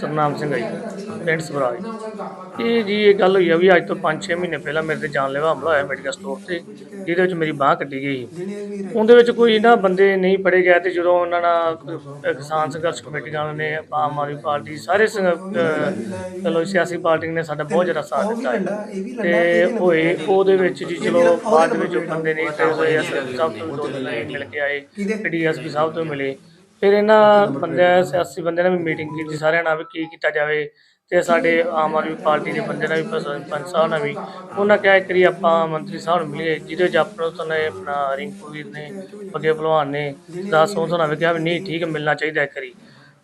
ਸਰਨਾਮ ਸਿੰਘ ਹੈ ਜੀ ਪਿੰਡ ਸਵਰਾਜ। ਇਹ ਜੀ ਇਹ ਗੱਲ ਹੋਈ ਆ ਵੀ ਅੱਜ ਤੋਂ 5-6 ਮਹੀਨੇ ਪਹਿਲਾਂ ਮੇਰੇ ਤੇ ਜਾਨਲੇਵਾ ਹਮਲਾ ਹੋਇਆ ਮੈਡੀਕਲ ਸਟੋਰ ਤੇ ਜਿਹਦੇ ਵਿੱਚ ਮੇਰੀ ਬਾਹ ਕੱਟੀ ਗਈ ਸੀ। ਉਹਦੇ ਵਿੱਚ ਕੋਈ ਨਾ ਬੰਦੇ ਨਹੀਂ ਫੜੇ ਗਏ ਤੇ ਜਦੋਂ ਉਹਨਾਂ ਨਾਲ ਅਹ ਕਿਸਾਨ ਸੰਘਰਸ਼ ਕਮੇਟੀ ਵਾਲਿਆਂ ਨੇ ਆਮ ਆਦਮੀ ਪਾਰਟੀ ਸਾਰੇ ਸੰਘ- ਅਹ ਚਲੋ ਸਿਆਸੀ ਪਾਰਟੀ ਨੇ ਸਾਡਾ ਬਹੁਤ ਜ਼ਿਆਦਾ ਸਾਥ ਦਿੱਤਾ ਹੈ ਤੇ ਹੋਏ ਉਹਦੇ ਵਿੱਚ ਜੀ ਚਲੋ ਬਾਅਦ ਵਿੱਚ ਉਹ ਬੰਦੇ ਨੇ ਤੇ ਹੋਏ ਅਸਲ ਸਭ ਤੋਂ ਦੋ ਦਿਨ ਮਿਲ ਕੇ ਆਏ ਡੀਐਸਪੀ ਸਾਹਿਬ ਤੋਂ ਮਿਲੇ। ਫਿਰ ਇਹਨਾਂ ਬੰਦਿਆਂ ਸਿਆਸੀ ਬੰਦਿਆਂ ਨੇ ਵੀ ਮੀਟਿੰਗ ਕੀਤੀ ਸਾਰਿਆਂ ਨਾਲ ਵੀ ਕੀ ਕੀਤਾ ਜਾਵੇ ਤੇ ਸਾਡੇ ਆਮ ਆਦਮੀ ਪਾਰਟੀ ਦੇ ਬੰਦੇ ਨਾਲ ਵੀ ਪ- ਪੰਚ ਸਾਹਿਬ ਨਾਲ ਵੀ। ਉਹਨਾਂ ਕਿਹਾ ਇੱਕ ਵਾਰੀ ਆਪਾਂ ਮੰਤਰੀ ਸਾਹਿਬ ਨੂੰ ਮਿਲੀਏ ਜਿਹਦੇ ਵਿੱਚ ਆਪਣਾ ਨੇ ਆਪਣਾ ਰਿੰਕੂ ਵੀਰ ਨੇ ਅੱਗੇ ਭਲਵਾਨ ਨੇ ਸਰਦਾਰ ਸੋਹਣ ਸੋਹਣਾ ਵੀ ਕਿਹਾ ਵੀ ਨਹੀਂ ਠੀਕ ਹੈ ਮਿਲਣਾ ਚਾਹੀਦਾ ਇੱਕ ਵਾਰੀ।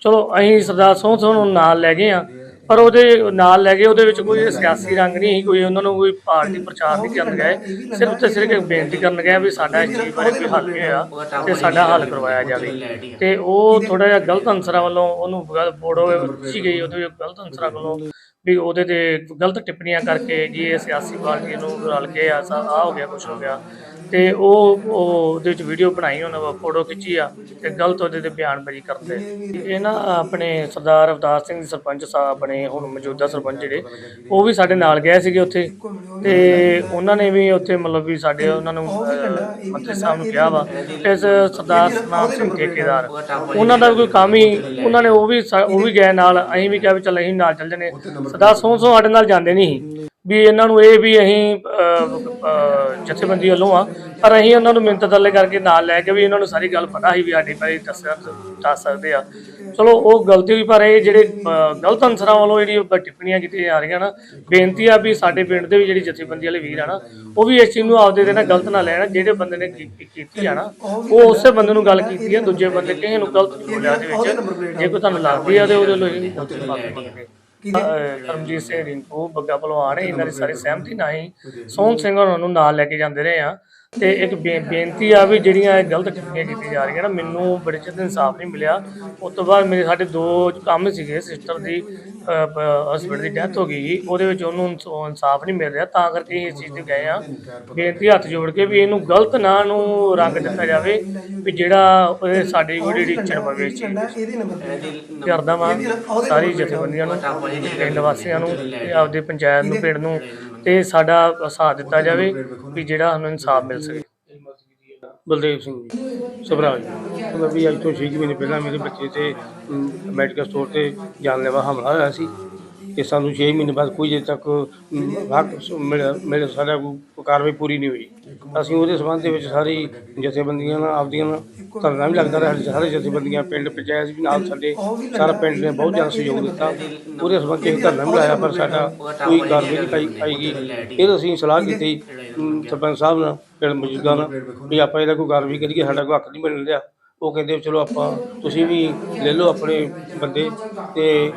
ਚਲੋ ਅਸੀਂ ਸਰਦਾਰ ਸੋਹਣ ਸੋਹਣ ਨੂੰ ਨਾਲ ਲੈ ਗਏ ਆ ਪਰ ਉਹਦੇ ਨਾਲ ਲੈ ਗਏ ਉਹਦੇ ਵਿੱਚ ਕੋਈ ਸਿਆਸੀ ਰੰਗ ਨਹੀਂ ਸੀ, ਕੋਈ ਉਹਨਾਂ ਨੂੰ ਕੋਈ ਪਾਰਟੀ ਪ੍ਰਚਾਰ ਨਹੀਂ ਕਰਨ ਗਏ। ਸਿਰਫ ਤੇ ਸਿਰਫ ਇੱਕ ਬੇਨਤੀ ਕਰਨ ਗਏ ਵੀ ਸਾਡਾ ਇਸ ਚੀਜ਼ ਬਾਰੇ ਕੋਈ ਹੱਲ ਨਹੀਂ ਹੋਇਆ ਤੇ ਸਾਡਾ ਹੱਲ ਕਰਵਾਇਆ ਜਾਵੇ। ਤੇ ਉਹ ਥੋੜਾ ਜਿਹਾ ਗਲਤ ਅਨਸਰਾਂ ਵੱਲੋਂ ਉਹਨੂੰ ਬੋੜੋ ਪੁੱਛੀ ਗਈ, ਉਹਦੇ ਵਿੱਚ ਗਲਤ ਅਨਸਰਾਂ ਵੱਲੋਂ ਵੀ ਉਹਦੇ ਤੇ ਗਲਤ ਟਿੱਪਣੀਆਂ ਕਰਕੇ ਜੀ ਇਹ ਸਿਆਸੀ ਪਾਰਟੀ ਨੂੰ ਰਲ ਕੇ ਆ ਆ ਹੋ ਗਿਆ, ਕੁਛ ਹੋ ਗਿਆ। ਤੇ ਉਹ ਉਹ ਉਹਦੇ ਵਿੱਚ ਵੀਡੀਓ ਬਣਾਈ ਉਹਨਾਂ ਵਾ ਫੋਟੋ ਖਿੱਚੀ ਆ ਤੇ ਗਲਤ ਉਹਦੇ ਤੇ ਬਿਆਨਬਾਜ਼ੀ ਕਰਦੇ। ਇਹ ਨਾ ਆਪਣੇ ਸਰਦਾਰ ਅਵਤਾਰ ਸਿੰਘ ਸਰਪੰਚ ਸਾਹਿਬ ਆਪਣੇ ਹੁਣ ਮੌਜੂਦਾ ਸਰਪੰਚ ਜਿਹੜੇ ਉਹ ਵੀ ਸਾਡੇ ਨਾਲ ਗਏ ਸੀਗੇ ਉੱਥੇ ਤੇ ਉਹਨਾਂ ਨੇ ਵੀ ਉੱਥੇ ਮਤਲਬ ਵੀ ਸਾਡੇ ਉਹਨਾਂ ਨੂੰ ਅਹ, ਮੰਤਰੀ ਸਾਹਿਬ ਨੂੰ ਕਿਹਾ ਵਾ। ਇਸ ਸਰਦਾਰ ਸਤਨਾਮ ਸਿੰਘ ਠੇਕੇਦਾਰ ਉਹਨਾਂ ਦਾ ਵੀ ਕੋਈ ਕੰਮ ਹੀ ਉਹਨਾਂ ਨੇ ਉਹ ਵੀ ਸਾ- ਉਹ ਵੀ ਗਏ ਨਾਲ ਅਸੀਂ ਵੀ ਕਿਹਾ ਵੀ ਚੱਲ ਅਸੀਂ ਨਾਲ ਚੱਲ ਜਨੇ ਸਰਦਾਰ ਸੋਹ ਸੋਹ ਸਾਡੇ ਨਾਲ ਜਾਂਦੇ ਨਹੀਂ ਸੀ। ਵੀ ਇਹਨਾਂ ਨੂੰ ਇਹ ਵੀ ਅਸੀਂ ਜਥੇਬੰਦੀ ਵੱਲੋਂ ਆ। ਪਰ ਅਸੀਂ ਉਹਨਾਂ ਨੂੰ ਮਿੰਤ ਤਰਲੇ ਕਰਕੇ ਨਾਲ ਲੈ ਕੇ ਵੀ ਇਹਨਾਂ ਨੂੰ ਸਾਰੀ ਗੱਲ ਪਤਾ ਸੀ ਵੀ ਸਾਡੀ ਬਾਰੇ ਦੱਸਿਆ ਦੱਸ ਸਕਦੇ ਆ। ਚਲੋ, ਉਹ ਗਲਤੀ ਹੋਈ, ਪਰ ਇਹ ਜਿਹੜੇ ਗਲਤ ਅਨਸਰਾਂ ਵੱਲੋਂ ਜਿਹੜੀ ਟਿੱਪਣੀਆਂ ਕੀਤੀਆਂ ਜਾ ਰਹੀਆਂ ਨਾ, ਬੇਨਤੀ ਆ ਵੀ ਸਾਡੇ ਪਿੰਡ ਦੇ ਵੀ ਜਿਹੜੀ ਜਥੇਬੰਦੀ ਵਾਲੇ ਵੀਰ ਆ ਨਾ, ਉਹ ਵੀ ਇਸ ਚੀਜ਼ ਨੂੰ ਆਪਦੇ ਦੇ ਨਾਲ ਗਲਤ ਨਾ ਲੈਣ, ਜਿਹੜੇ ਬੰਦੇ ਨੇ ਕੀਤੀ ਆ ਨਾ, ਉਹ ਉਸੇ ਬੰਦੇ ਨੂੰ ਗੱਲ ਕੀਤੀ ਆ, ਦੂਜੇ ਬੰਦੇ ਕਿਸੇ ਨੂੰ ਗਲਤ ਬੋਲਿਆ ਦੇ ਵਿੱਚ। ਜੇ ਕੋਈ ਤੁਹਾਨੂੰ ਲੱਗਦੀ ਆ ਤੇ ਉਹਦੇ ਲਈ ਗਲਤ ਮਾਫੀ ਕਰਮਜੀਤ ਸਿੰਘ ਰਿੰਕੂ ਬੱਗਾ ਭਲਵਾਨ ਇਹਨਾਂ ਦੀ ਸਾਰੀ ਸਹਿਮਤੀ ਨਾਲ ਹੀ। ਸੋਹਣ ਸਿੰਘ ਉਹਨਾਂ ਨੂੰ ਨਾਲ ਲੈ ਕੇ ਜਾਂਦੇ ਰਹੇ ਆ। ਤੇ ਇੱਕ ਬੇ- ਬੇਨਤੀ ਆ ਵੀ ਜਿਹੜੀਆਂ ਇਹ ਗਲਤ ਟਿੱਪਣੀਆਂ ਕੀਤੀਆਂ ਜਾ ਰਹੀਆਂ ਨਾ, ਮੈਨੂੰ ਬੜੇ ਚਿਰ ਤੋਂ ਇਨਸਾਫ ਨਹੀਂ ਮਿਲਿਆ ਉਸ ਤੋਂ ਬਾਅਦ ਮੇਰੇ ਸਾਡੇ ਦੋ ਕੰਮ ਸੀਗੇ ਸਿਸਟਰ ਦੀ ਹਸਬੰਡ ਦੀ ਡੈਥ ਹੋ ਗਈ ਸੀ ਉਹਦੇ ਵਿੱਚ ਉਹਨੂੰ ਇਨਸ- ਇਨਸਾਫ ਨਹੀਂ ਮਿਲ ਰਿਹਾ, ਤਾਂ ਕਰਕੇ ਅਸੀਂ ਇਸ ਚੀਜ਼ ਤੇ ਗਏ ਆ ਬੇਨਤੀ ਹੱਥ ਜੋੜ ਕੇ ਵੀ ਇਹਨੂੰ ਗਲਤ ਨਾ ਨੂੰ ਰੰਗ ਦਿੱਤਾ ਜਾਵੇ, ਵੀ ਜਿਹੜਾ ਉਹਦੇ ਸਾਡੀ ਕੋਈ ਜਿਹੜੀ ਇੱਛਣ ਪਵੇ ਇਸ ਚੀਜ਼ ਦੀ। ਇਹਦੇ ਨੰਬਰ ਕਰਦਾ ਵਾਂ ਸਾਰੀ ਜਥੇਬੰਦੀਆਂ ਨੂੰ, ਪਿੰਡ ਵਾਸੀਆਂ ਨੂੰ, ਤੇ ਆਪਦੇ ਪੰਚਾਇਤ ਨੂੰ, ਪਿੰਡ ਨੂੰ, ਤੇ ਸਾਡਾ ਸਾਥ ਦਿੱਤਾ ਜਾਵੇ ਵੀ ਜਿਹੜਾ ਸਾਨੂੰ ਇਨਸਾਫ ਮਿਲ ਸਕੇ ਬਲਦੇਵ ਸਿੰਘ ਜੀ, ਸਭਰਾਜ ਮਤਲਬ ਵੀ ਅੱਜ ਤੋਂ 6 ਮਹੀਨੇ ਪਹਿਲਾਂ ਮੇਰੇ ਬੱਚੇ ਤੇ ਮੈਡੀਕਲ ਸਟੋਰ ਤੇ ਜਾਨਲੇਵਾ ਹਮਲਾ ਹੋਇਆ ਸੀ। ਕਿ ਸਾਨੂੰ 6 ਮਹੀਨੇ ਬਾਅਦ ਕੋਈ ਜੇ ਤੱਕ ਹੱਕ ਸ- ਮਿਲਿਆ ਮੇਰੇ ਸਾਡਾ ਕੋਈ ਕਾਰਵਾਈ ਪੂਰੀ ਨਹੀਂ ਹੋਈ। ਅਸੀਂ ਉਹਦੇ ਸੰਬੰਧ ਦੇ ਵਿੱਚ ਸਾਰੀ ਜਥੇਬੰਦੀਆਂ ਨਾਲ, ਆਪਦੀਆਂ ਨਾਲ ਧਰਨਾ ਵੀ ਲੱਗਦਾ ਰਿਹਾ ਸਾਰੇ ਜਥੇਬੰਦੀਆਂ, ਪਿੰਡ, ਪੰਚਾਇਤ ਵੀ ਨਾਲ ਸਾਡੇ, ਸਾਰਾ ਪਿੰਡ ਨੇ ਬਹੁਤ ਜ਼ਿਆਦਾ ਸਹਿਯੋਗ ਦਿੱਤਾ। ਉਹਦੇ ਸੰਬੰਧ 'ਚ ਧਰਨਾ ਵੀ ਲਾਇਆ, ਪਰ ਸਾਡਾ ਕੋਈ ਕਾਰਵਾਈ ਨਹੀਂ ਪਾਈ ਪਾਈ ਫਿਰ ਅਸੀਂ ਸਲਾਹ ਕੀਤੀ ਸਰਪੰਚ ਸਾਹਿਬ ਨਾਲ, ਪਿੰਡ ਮੌਜੂਦਾ ਨਾਲ, ਵੀ ਆਪਾਂ ਇਹਦਾ ਕੋਈ ਕਾਰਵਾਈ ਕਰੀਏ, ਸਾਡਾ ਕੋਈ ਹੱਕ ਨਹੀਂ ਮਿਲ ਰਿਹਾ। ਉਹ ਕਹਿੰਦੇ ਚਲੋ ਆਪਾਂ, ਤੁਸੀਂ ਵੀ ਲੈ ਲਓ ਆਪਣੇ ਬੰਦੇ ਤੇ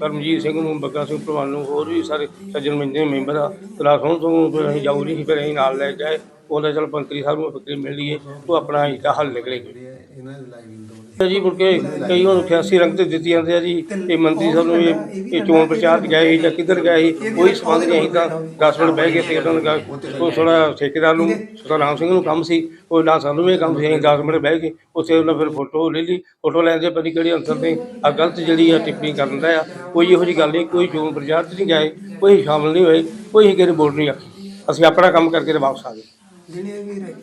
ਕਰਮਜੀਤ ਸਿੰਘ ਨੂੰ, ਬੱਗਾ ਸਿੰਘ ਭਲਵਾਨ ਨੂੰ, ਹੋਰ ਵੀ ਸਾਰੇ ਸੱਜਣ ਮੰਦੇ ਮੈਂਬਰ ਆ। ਕਲਾਸ ਹੁਣ ਤੋਂ, ਫਿਰ ਅਸੀਂ ਜਾਊ ਨਹੀਂ, ਫਿਰ ਅਸੀਂ ਨਾਲ ਲੈ ਜਾਏ ਉਹਦਾ ਚਲ ਮੰਤਰੀ ਸਾਹਿਬ ਨੂੰ ਫਿਕਰੀ ਮਿਲ ਲਈਏ ਉਹ ਆਪਣਾ ਇਹਦਾ ਹੱਲ ਨਿਕਲੇਗਾ। ਲਾਈਵ ਜੀ ਮੁੜ ਕੇ ਕਈ ਹੁਣ 88 ਰੰਗ ਤੇ ਦਿੱਤੀ ਜਾਂਦੇ ਆ ਜੀ ਇਹ ਮੰਤਰੀ ਸਾਹਿਬ ਨੂੰ ਇਹ ਇਹ ਚੋਣ ਪ੍ਰਚਾਰ 'ਚ ਗਏ ਸੀ ਜਾਂ ਕਿੱਧਰ ਗਏ ਸੀ ਕੋਈ ਸੰਬੰਧ ਨਹੀਂ ਅਸੀਂ ਤਾਂ 10 ਮਿੰਟ ਬਹਿ ਕੇ ਤੇ ਉਹਨਾਂ ਦਾ ਉਹ ਥੋੜਾ ਠੇਕੇਦਾਰ ਨੂੰ ਸਤਨਾਮ ਸਿੰਘ ਨੂੰ ਕੰਮ ਸੀ ਉਹ ਨਾ ਸਾਨੂੰ ਵੀ ਕੰਮ ਸੀ ਅਸੀਂ 10 ਮਿੰਟ ਬਹਿ ਕੇ ਉੱਥੇ ਉਹਨਾਂ ਫਿਰ ਫੋਟੋ ਲੈ ਲਈ ਫੋਟੋ ਲੈਣ ਦੇ ਪਤਾ ਕਿਹੜੇ ਅੰਸਰ ਤੇ ਆ ਗਲਤ ਜਿਹੜੀ ਆ ਟਿੱਪਣੀ ਕਰਨ ਦਾ ਆ ਕੋਈ ਇਹੋ ਜਿਹੀ ਗੱਲ ਨਹੀਂ ਕੋਈ ਚੋਣ ਪ੍ਰਚਾਰ 'ਚ ਨਹੀਂ ਗਏ ਕੋਈ ਸ਼ਾਮਲ ਨਹੀਂ ਹੋਏ ਕੋਈ ਕਿਸੇ ਨੇ ਵੋਟ ਨਹੀਂ ਆਖੀ ਅਸੀਂ ਆਪਣਾ ਕੰਮ ਕਰਕੇ ਤੇ ਵਾਪਸ ਆ ਗਏ। ਜਿਹੜੇ ਵੀ ਰੱਖੀ।